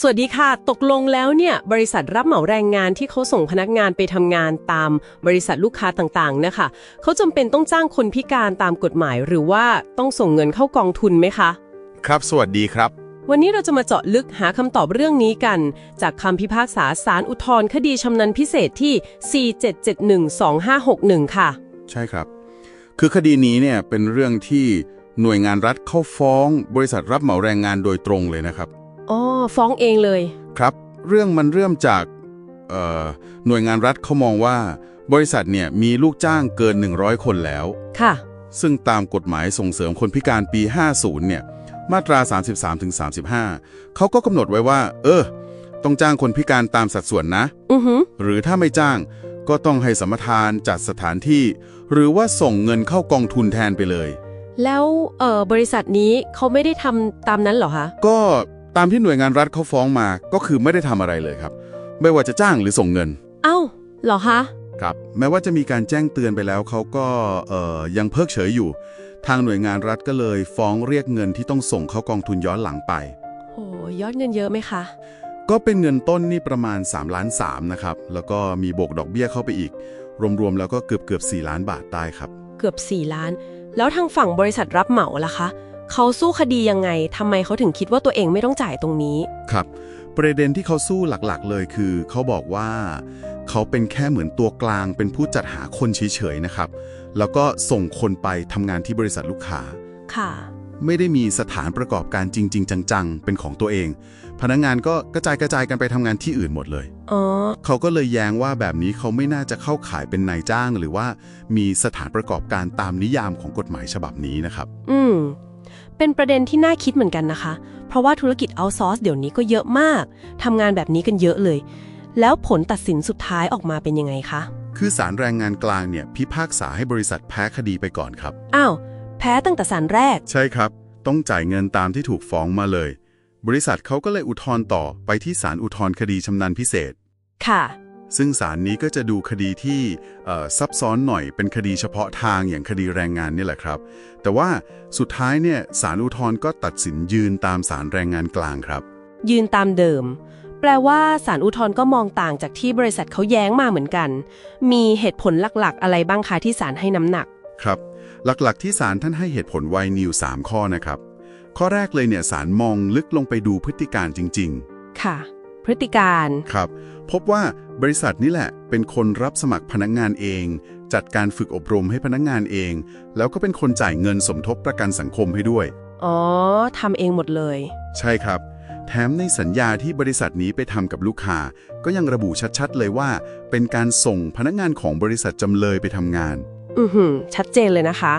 สวัสดีค่ะ ตกลงแล้วเนี่ย บริษัทรับเหมาแรงงานที่เขาส่งพนักงานไปทำงานตามบริษัทลูกค้าต่างๆนะคะ เขาจำเป็นต้องจ้างคนพิการตามกฎหมาย หรือว่าต้องส่งเงินเข้ากองทุนไหมคะ ครับ สวัสดีครับ วันนี้เราจะมาเจาะลึกหาคำตอบเรื่องนี้กัน จากคำพิพากษาศาลอุทธรณ์คดีชำนาญพิเศษที่ 47712561 ค่ะ ใช่ครับ คือคดีนี้เนี่ยเป็นเรื่องที่หน่วยงานรัฐเข้าฟ้อง บริษัทรับเหมาแรงงานโดยตรงเลยนะครับ อ๋อฟ้องเองเลย ครับ เรื่องมันเริ่มจากเอ่อหน่วยงานรัฐเขามองว่า บริษัทเนี่ยมีลูกจ้างเกิน 100 คนแล้ว ค่ะ ซึ่งตามกฎหมายส่งเสริมคนพิการปี 50 เนี่ย มาตรา 33-35 เขาก็กำหนดไว้ว่า เออ ต้องจ้างคนพิการตามสัดส่วนนะ อือหือ หรือถ้าไม่จ้าง ก็ต้องให้สัมปทานจัดสถานที่ หรือว่าส่งเงินเข้ากองทุนแทนไปเลย แล้วเอ่อบริษัทนี้เขาไม่ได้ทำตามนั้นเหรอคะ ก็ ตามที่หน่วยงานรัฐเขาฟ้องมาก็คือไม่ได้ทำอะไรเลยครับ ไม่ว่าจะจ้างหรือส่งเงิน เอ้าเหรอคะ ครับ แม้ว่าจะมีการแจ้งเตือนไปแล้วเขาก็เอ่อยังเพิกเฉยอยู่ ทางหน่วยงานรัฐก็เลยฟ้องเรียกเงินที่ต้องส่งเข้ากองทุนย้อนหลังไปโหยอดเงินเยอะไหมคะ ก็เป็นเงินต้นนี่ประมาณ3ล้าน3นะครับ แล้วก็มีบวกดอกเบี้ยเข้าไปอีก รวมๆแล้วก็เกือบเกือบ4ล้านบาทได้ครับ เกือบ 4 ล้าน แล้วทางฝั่งบริษัทรับเหมาล่ะคะ เขาสู้คดียังไงทำไมเขาถึงคิดว่าตัวเองไม่ต้องจ่ายตรงนี้ ครับ ประเด็นที่เขาสู้หลักๆ เลยคือ เขาบอกว่า เขาเป็นแค่เหมือนตัวกลาง เป็นผู้จัดหาคนเฉยๆนะครับ แล้วก็ส่งคนไปทำงานที่บริษัทลูกค้า ค่ะ ไม่ได้มีสถานประกอบการจริง ๆ จังๆ เป็นของตัวเอง พนักงานก็กระจายกระจายกันไปทำงานที่อื่นหมดเลย อ๋อ เขาก็เลยแย้งว่าแบบนี้เขาไม่น่าจะเข้าขายเป็นนายจ้าง หรือว่ามีสถานประกอบการตามนิยามของกฎหมายฉบับนี้นะครับ อืม เป็นประเด็นที่น่าคิดเหมือนกันนะคะ เพราะว่าธุรกิจเอาซอร์สเดี๋ยวนี้ก็เยอะมาก ทำงานแบบนี้กันเยอะเลย แล้วผลตัดสินสุดท้ายออกมาเป็นยังไงคะ คือศาลแรงงานกลางเนี่ยพิพากษาให้บริษัทแพ้คดีไปก่อนครับ อ้าว แพ้ตั้งแต่สารแรก ใช่ครับ ต้องจ่ายเงินตามที่ถูกฟ้องมาเลย บริษัทเขาก็เลยอุทธรณ์ต่อไปที่ศาลอุทธรณ์คดีชำนาญพิเศษ ค่ะ ซึ่งศาลนี้ก็จะดูคดีที่เอ่อซับซ้อนหน่อยเป็นคดีเฉพาะทางอย่างคดีแรงงานนี่แหละครับ แต่ว่าสุดท้ายเนี่ยศาลอุทธรณ์ก็ตัดสินยืนตามศาลแรงงานกลางครับ ยืนตามเดิม แปลว่าสารอุทธรณ์ก็มองต่างจากที่บริษัทเขาแย้งมาเหมือนกัน มีเหตุผลหลักๆ อะไรบ้างคะที่สารให้น้ำหนักครับ หลักๆที่ศาลท่านให้เหตุผลไวนิว3ข้อนะครับ ข้อแรกเลยเนี่ยศาลมองลึกลงไปดูพฤติการจริง ๆ ค่ะ พฤติการ ครับ พบว่าบริษัทนี่แหละเป็นคนรับสมัครพนักงานเอง จัดการฝึกอบรมให้พนักงานเอง แล้วก็เป็นคนจ่ายเงินสมทบประกันสังคมให้ด้วย อ๋อทำเองหมดเลย ใช่ครับ แถมในสัญญาที่บริษัทนี้ไปทำกับลูกค้า ก็ยังระบุชัดๆ เลยว่า เป็นการส่งพนักงานของบริษัทจำเลยไปทำงาน อือหือชัดเจนเลยนะคะ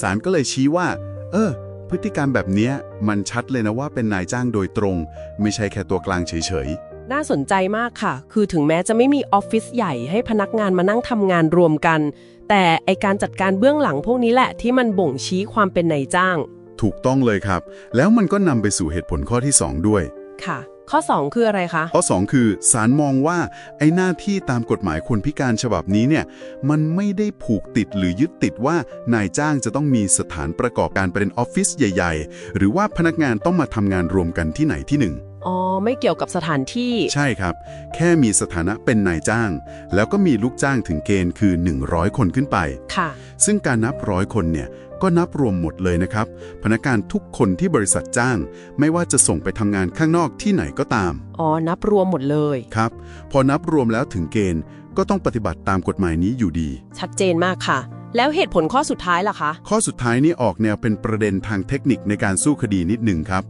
ศาลก็เลยชี้ว่า เออ พฤติกรรมแบบเนี้ยมันชัดเลยนะว่าเป็นนายจ้างโดยตรง ไม่ใช่แค่ตัวกลางเฉยๆน่าสนใจมากค่ะ คือถึงแม้จะไม่มีออฟฟิศใหญ่ให้พนักงานมานั่งทำงานรวมกัน แต่ไอการจัดการเบื้องหลังพวกนี้แหละที่มันบ่งชี้ความเป็นนายจ้างถูกต้องเลยครับ แล้วมันก็นำไปสู่เหตุผลข้อที่ 2 ด้วย ค่ะ ข้อ 2 คืออะไรคะ ข้อ 2 คือศาลมองว่า ไอ้หน้าที่ตามกฎหมายคนพิการฉบับนี้เนี่ยมันไม่ได้ผูกติดหรือยึดติดว่านายจ้างจะต้องมีสถานประกอบการเป็นออฟฟิศใหญ่ ๆ หรือว่าพนักงานต้องมาทำงานรวมกันที่ไหนที่หนึ่ง อ๋อ ไม่เกี่ยวกับสถานที่ ใช่ครับ แค่มีสถานะเป็นนายจ้าง แล้วก็มีลูกจ้างถึงเกณฑ์คือ 100 คนขึ้นไป ค่ะ ซึ่งการนับร้อยคนเนี่ย ก็นับรวมหมดเลยนะครับ พนักงานทุกคนที่บริษัทจ้าง ไม่ว่าจะส่งไปทำงานข้างนอกที่ไหนก็ตาม อ๋อ นับรวมหมดเลย ครับ พอนับรวมแล้วถึงเกณฑ์ ก็ต้องปฏิบัติตามกฎหมายนี้อยู่ดี ชัดเจนมากค่ะ แล้วเหตุผลข้อสุดท้ายล่ะคะ ข้อสุดท้ายนี่ออกแนวเป็นประเด็นทางเทคนิคในการสู้คดีนิดหนึ่งครับ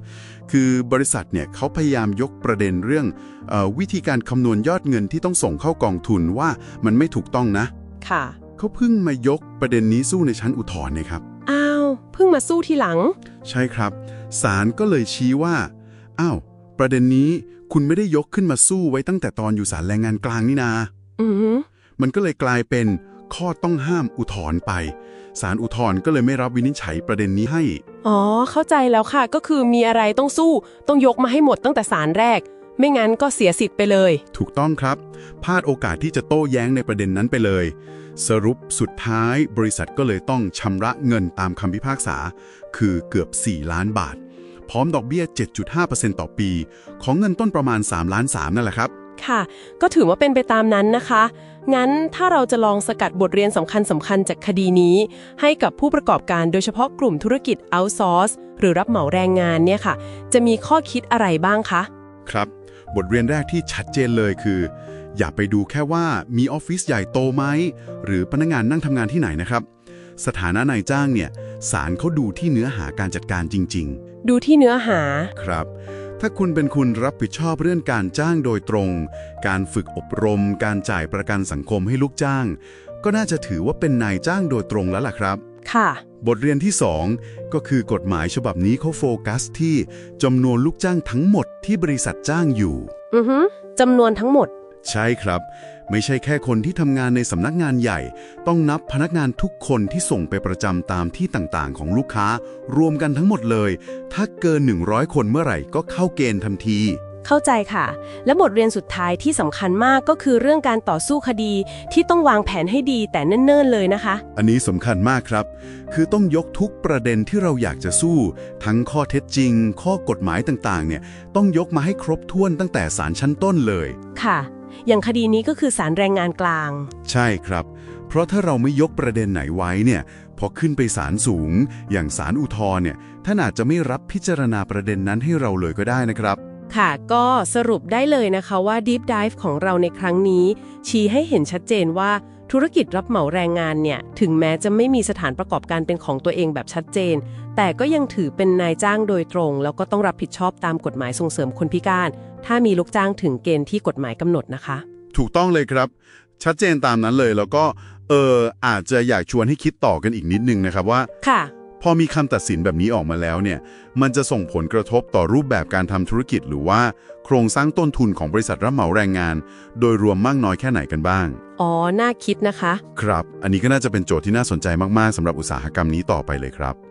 คือบริษัทเนี่ยเขาพยายามยกประเด็นเรื่องเออวิธีการคำนวณยอดเงินที่ต้องส่งเข้ากองทุนว่ามันไม่ถูกต้องนะ ค่ะ เขาเพิ่งมายกประเด็นนี้สู้ในชั้นอุทธรณ์นะครับ อ้าว เพิ่งมาสู้ทีหลัง ใช่ครับ ศาลก็เลยชี้ว่า อ้าว ประเด็นนี้คุณไม่ได้ยกขึ้นมาสู้ไว้ตั้งแต่ตอนอยู่ศาลแรงงานกลางนี่นา อือหือมันก็เลยกลายเป็น ข้อต้องห้ามอุทธรณ์ไปศาลอุทธรณ์ก็เลยไม่รับวินิจฉัยประเด็นนี้ให้ อ๋อ เข้าใจแล้วค่ะ ก็คือมีอะไรต้องสู้ ต้องยกมาให้หมดตั้งแต่สารแรก ไม่งั้นก็เสียสิทธิ์ไปเลย ถูกต้องครับ พลาดโอกาสที่จะโต้แย้งในประเด็นนั้นไปเลย สรุปสุดท้ายบริษัทก็เลยต้องชำระเงินตามคำพิพากษา คือเกือบ 4 ล้านบาทพพร้อมดอกเบี้ย 7.5%ต่อปี ของเงินต้นประมาณ 3 ล้าน3นั่นแหละครับ ค่ะ ก็ถือว่าเป็นไปตามนั้นนะคะ งั้นถ้าเราจะลองสกัดบทเรียนสำคัญสำคัญๆจากคดีนี้ ให้กับผู้ประกอบการโดยเฉพาะกลุ่มธุรกิจ outsource หรือรับเหมาแรงงานเนี่ยค่ะ จะมีข้อคิดอะไรบ้างคะ ครับ บทเรียนแรกที่ชัดเจนเลยคือ อย่าไปดูแค่ว่ามีออฟฟิศใหญ่โตไหมหรือพนักงานนั่งทำงานที่ไหนนะครับสถานะนายจ้างเนี่ยศาลเขาดูที่เนื้อหาการจัดการจริงดูที่เนื้อหาๆครับ ถ้าคุณเป็นคุณรับผิดชอบเรื่องการจ้างโดยตรง การฝึกอบรม การจ่ายประกันสังคมให้ลูกจ้าง ก็น่าจะถือว่าเป็นนายจ้างโดยตรงแล้วล่ะครับ ค่ะ บทเรียนที่ 2 ก็คือกฎหมายฉบับนี้เขาโฟกัสที่จำนวนลูกจ้างทั้งหมดที่บริษัทจ้างอยู่ อือฮึจำนวนทั้งหมด ใช่ครับ ไม่ใช่แค่คนที่ทำงานในสำนักงานใหญ่ ต้องนับพนักงานทุกคนที่ส่งไปประจำตามที่ต่างๆ ของลูกค้า รวมกันทั้งหมดเลย ถ้าเกิน 100 คนเมื่อไหร่ก็เข้าเกณฑ์ทันทีเข้าใจค่ะ และบทเรียนสุดท้ายที่สำคัญมากก็คือเรื่องการต่อสู้คดีที่ต้องวางแผนให้ดีแต่เนิ่นๆเลยนะคะ อันนี้สำคัญมากครับ คือต้องยกทุกประเด็นที่เราอยากจะสู้ ทั้งข้อเท็จจริง ข้อกฎหมายต่างๆ เนี่ย ต้องยกมาให้ครบถ้วนตั้งแต่ศาลชั้นต้นเลย ค่ะ อย่างคดีนี้ก็คือสารแรงงานกลาง ใช่ครับ เพราะถ้าเราไม่ยกประเด็นไหนไว้เนี่ยพอขึ้นไปศาลสูง อย่างศาลอุทธรณ์เนี่ยท่านอาจจะไม่รับพิจารณาประเด็นนั้นให้เราเลยก็ได้นะครับ ค่ะก็สรุปได้เลยนะคะว่า Deep Dive ของเราในครั้งนี้ ชี้ให้เห็นชัดเจนว่า ธุรกิจรับเหมาแรงงานเนี่ยถึงแม้จะไม่มีสถานประกอบการเป็นของตัวเองแบบชัดเจน แต่ก็ยังถือเป็นนายจ้างโดยตรง แล้วก็ต้องรับผิดชอบตามกฎหมายส่งเสริมคนพิการ ถ้ามีลูกจ้างถึงเกณฑ์ที่กฎหมายกำหนดนะคะ ถูกต้องเลยครับ ชัดเจนตามนั้นเลยแล้วก็เอออาจจะอยากชวนให้คิดต่อกันอีกนิดนึงนะครับว่าค่ะ พอมีคำตัดสินแบบนี้ออกมาแล้วเนี่ย มันจะส่งผลกระทบต่อรูปแบบการทำธุรกิจหรือว่า โครงสร้างต้นทุนของบริษัทรับเหมาแรงงาน โดยรวมมากน้อยแค่ไหนกันบ้าง อ๋อ น่าคิดนะคะ ครับ อันนี้ก็น่าจะเป็นโจทย์ที่น่าสนใจมาก ๆสำหรับอุตสาหกรรมนี้ต่อไปเลยครับ